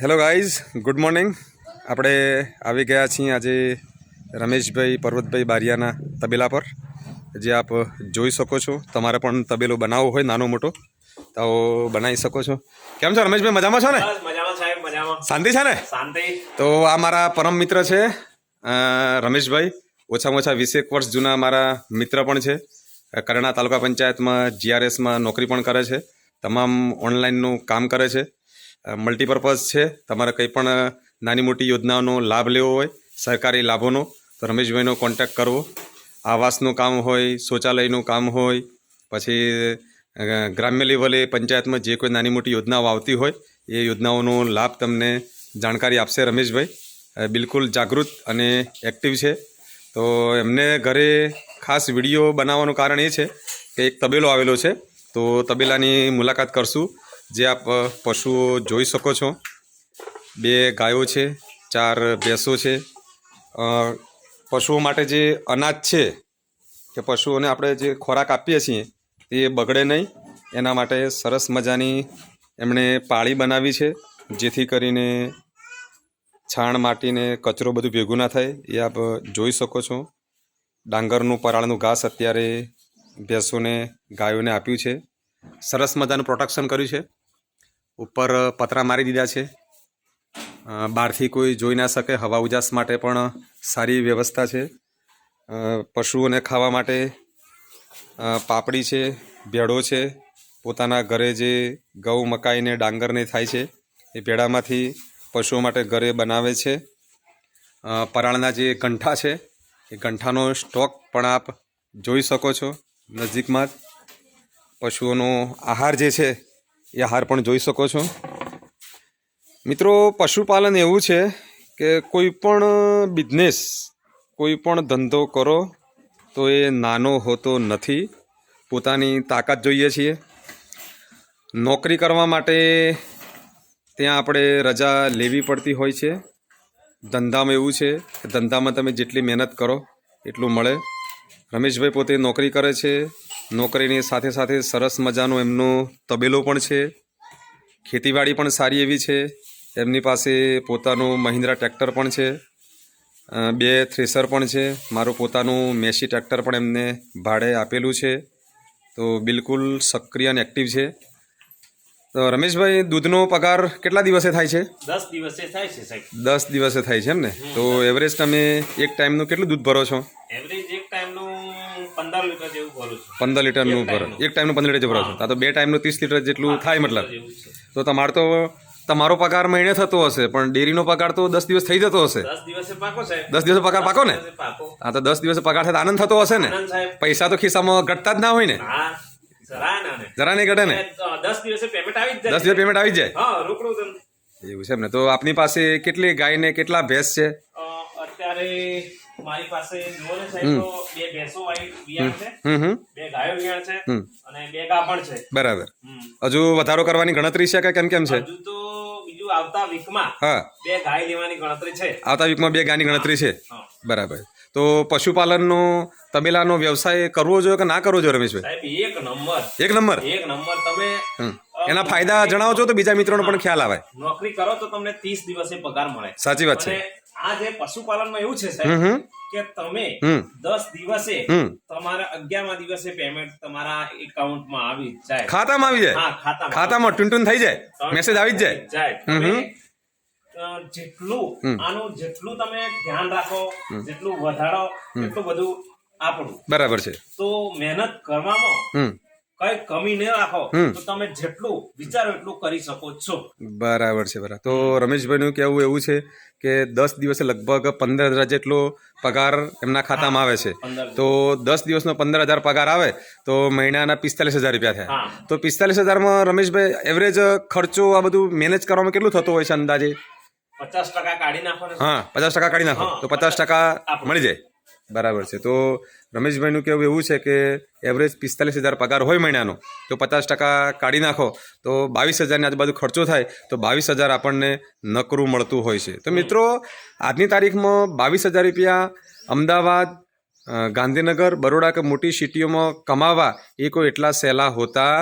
Hello guys good morning આપણે આવી ગયા છીએ આજે રમેશભાઈ પર્વતભાઈ બારિયાના તબેલા પર. જે આપ જોઈ શકો છો. તમારે પણ તબેલો બનાવવો હોય નાનો મોટો તો બનાવી શકો છો. કેમ છો રમેશભાઈ? મજામાં છો ને? શાંતિ છે ને? શાંતિ. તો આ મારા પરમ મિત્ર છે રમેશભાઈ. ઓછામાં ઓછા વીસેક વર્ષ જૂના મારા મિત્ર પણ છે. કરણા તાલુકા પંચાયતમાં જીઆરએસમાં નોકરી પણ કરે છે. તમામ ઓનલાઈનનું કામ કરે છે. મલ્ટીપર્પઝ છે. તમારે કંઈ પણ નાની મોટી યોજનાઓનો લાભ લેવો હોય, સરકારી લાભોનો, તો રમેશભાઈનો કોન્ટેક્ટ કરવો. આવાસનું કામ હોય, શૌચાલયનું કામ હોય, પછી ગ્રામ્ય લેવલે, પંચાયતમાં જે કોઈ નાની મોટી યોજનાઓ આવતી હોય, એ યોજનાઓનો લાભ તમને જાણકારી આપશે રમેશભાઈ. બિલકુલ જાગૃત અને એક્ટિવ છે. તો એમને ઘરે ખાસ વીડિયો બનાવવાનું કારણ એ છે કે એક તબેલો આવેલો છે. તો તબેલાની મુલાકાત કરશું. જે આપ પશુઓ જોઈ શકો છો. બે ગાયો છે, ચાર ભેંસો છે. પશુઓ માટે જે અનાજ છે, કે પશુઓને આપણે જે ખોરાક આપીએ છીએ એ બગડે નહીં. એના માટે સરસ મજાની એમણે પાળી બનાવી છે, જેથી કરીને છાણ માટીને કચરો બધું ભેગું ના થાય. એ આપ જોઈ શકો છો. ડાંગરનું, પરાળનું ઘાસ અત્યારે ભેંસોને, ગાયોને આપ્યું છે. સરસ મજાનું પ્રોટેક્શન કર્યું છે. ઉપર પતરા મારી દીધા છે. બહારથી કોઈ જોઈ ના શકે, હવા ઉજાસ માટે પણ સારી વ્યવસ્થા છે. પશુઓને ખાવા માટે પાપડી છે ભેડો છે, પોતાના ઘરે જે ઘઉં મકાઈને ડાંગરને થાય છે, એ ભેડામાંથી પશુઓ માટે ઘરે બનાવે છે. પરાળના જે ગંઠા છે, એ ગંઠાનો સ્ટોક પણ આપ જોઈ શકો છો નજીકમાં જ. પશુઓનો આહાર જે છે એ હાર પણ જોઈ શકો છો. મિત્રો, પશુપાલન એવું છે કે કોઈ પણ બિઝનેસ, કોઈ પણ ધંધો કરો તો એ નાનો હોતો નથી. પોતાની તાકાત જોઈએ છીએ. નોકરી કરવા માટે ત્યાં આપણે રજા લેવી પડતી હોય છે. ધંધામાં એવું છે કે ધંધામાં તમે જેટલી મહેનત કરો, એટલું મળે. રમેશભાઈ પોતે નોકરી કરે છે. નોકરીની સાથે સાથે સરસ મજાનો એમનો તબેલો પણ છે. ખેતીવાડી પણ સારી એવી છે. એમની પાસે પોતાનું મહિન્દ્રા ટ્રેક્ટર પણ છે. બે થ્રેસર પણ છે. મારું પોતાનું મેસી ટ્રેક્ટર પણ એમને ભાડે આપેલું છે. તો બિલકુલ સક્રિય અને એક્ટિવ છે. તો રમેશભાઈ દૂધનો પગાર કેટલા દિવસે થાય છે? દસ દિવસે થાય છે સાહેબ. દસ દિવસે થાય છે એમ ને? તો એવરેજ તમે એક ટાઈમનું કેટલું દૂધ ભરો છો? એવરેજ એક પંદર લીટરનું ભરો એક ટાઈમનું પંદર લીટર ભરો છો. આ તો બે ટાઈમનું ત્રીસ લીટર જેટલું થાય મતલબ. તો તમારો તો તમારો પગાર મહિને થતો હશે પણ ડેરીનો પગાર તો દસ દિવસ થઈ જતો હશે. દસ દિવસે પગાર પાકો ને? હા તો દસ દિવસે પગાર થાય આનંદ થતો હશે ને? પૈસા તો ખિસ્સામાં ઘટતા જ ના હોય ને? જરા નહીં ઘટે ને? દસ દિવસે પેમેન્ટ આવી જ જાય. એવું છે એમ ને તો આપની પાસે કેટલી ગાય ને કેટલા ભેંસ છે? અત્યારે મારી પાસે જુઓ ને સાહેબ તો બે ભેંસો વિયાણ છે. બે ગાયો વિયાણ છે. અને બે ગા પણ છે. બરાબર. હજુ વધારો કરવાની ગણતરી છે કે કેમ કેમ છે? હજુ તો બીજું આવતા વીકમાં હા. બે ગાય લેવાની ગણતરી છે. આવતા વીકમાં બે ગાયની ગણતરી છે? બરાબર. તો પશુપાલનનો તબેલાનો વ્યવસાય કરવો જોઈએ કે ના કરવો જોઈએ રમેશભાઈ? સાહેબ એક નંબર. એક નંબર? એક નંબર. તમે એના ફાયદા જણાવો છો તો બીજા મિત્રોનો પણ ખ્યાલ આવે. નોકરી કરો તો તમને ત્રીસ દિવસે પગાર મળે. સાચી વાત છે. આ જે પશુપાલનમાં એવું છે સાહેબ કે તમે દસ દિવસે તમારા અગિયારમા દિવસે પેમેન્ટ તમારા એકાઉન્ટમાં આવી જાય. ખાતામાં આવી જાય? હા ખાતામાં. ખાતામાં ટૂન થઈ જાય? મેસેજ આવી જ જાય? જાય. જેટલું આનું જેટલું તમે ધ્યાન રાખો જેટલું વધારો એટલું બધું આપણું બરાબર છે. તો મહેનત કરવામાં કઈ કમી ન રાખો તો તમે જેટલું વિચારો એટલું કરી શકો છો. બરાબર છે બરાબર. તો રમેશભાઈનું કહેવું એવું છે કે દસ દિવસે લગભગ પંદર હજાર જેટલો પગાર એમના ખાતામાં આવે છે. તો દસ દિવસનો પંદર હજાર પગાર આવે તો મહિનાના પિસ્તાલીસ હજાર રૂપિયા થાય. તો પિસ્તાલીસ હજારમાં રમેશભાઈ એવરેજ ખર્ચો આ બધું મેનેજ કરવામાં કેટલું થતું હોય છે અંદાજે? પચાસ ટકા કાઢી નાખો હા પચાસ ટકા કાઢી નાખો. તો પચાસ ટકા મળી જાય. બરાબર છે. તો રમેશભાઈનું કહેવું એવું છે કે એવરેજ પિસ્તાલીસ હજાર પગાર હોય મહિનાનો, તો પચાસ ટકા કાઢી નાખો, તો બાવીસ હજારની આજુબાજુ ખર્ચો થાય, તો બાવીસ હજાર આપણને નકરું મળતું હોય છે. તો મિત્રો, આજની તારીખમાં બાવીસ હજાર રૂપિયા અમદાવાદ ગાંધીનગર, બરોડા કે મોટી સિટીઓમાં કમાવા એ કોઈ એટલા સહેલા હોતા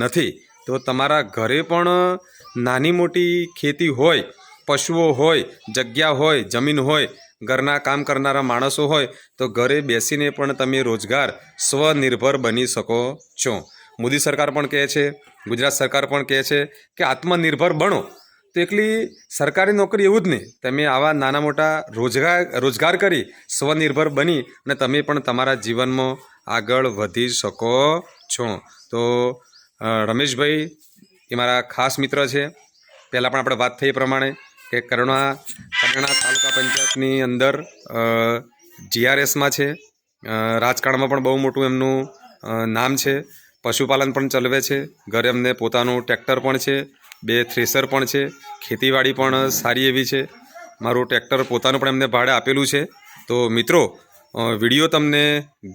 નથી. તો તમારા ઘરે પણ નાની મોટી ખેતી હોય, પશુઓ હોય, જગ્યા હોય, જમીન હોય ઘરના કામ કરનારા માણસો હોય તો ઘરે બેસીને પણ તમે રોજગાર સ્વનિર્ભર બની શકો છો. મોદી સરકાર પણ કહે છે, ગુજરાત સરકાર પણ કહે છે કે આત્મનિર્ભર બનો. તો એકલી સરકારી નોકરી એવું જ નહીં, તમે આવા નાના મોટા રોજગાર રોજગાર કરી સ્વનિર્ભર બની અને તમે પણ તમારા જીવનમાં આગળ વધી શકો છો. તો રમેશભાઈ, એ મારા ખાસ મિત્ર છે. પહેલાં પણ આપણે વાત થઈ એ પ્રમાણે કે કરણા કરણા તાલુકા પંચાયતની અંદર જીઆરએસમાં છે. રાજકારણમાં પણ બહુ મોટું એમનું નામ છે. પશુપાલન પણ ચલાવે છે. ઘરે એમને પોતાનું ટ્રેક્ટર પણ છે. બે થ્રેસર પણ છે. ખેતીવાડી પણ સારી એવી છે. મારું ટ્રેક્ટર પોતાનું પણ એમને ભાડે આપેલું છે. તો મિત્રો વીડિયો તમને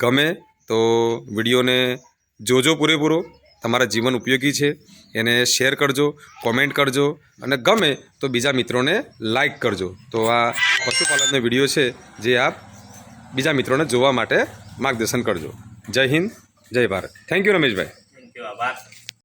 ગમે તો વિડીયોને જોજો પૂરેપૂરો. તમારા જીવન ઉપયોગી છે, એને શેર કરજો કોમેન્ટ કરજો અને ગમે તો બીજા મિત્રોને લાઈક કરજો. તો આ પશુપાલનનો વીડિયો છે જે આપ બીજા મિત્રોને જોવા માટે માર્ગદર્શન કરજો. જય હિન્દ, જય Bharat. Thank you Rameshbhai. Thank you આભાર.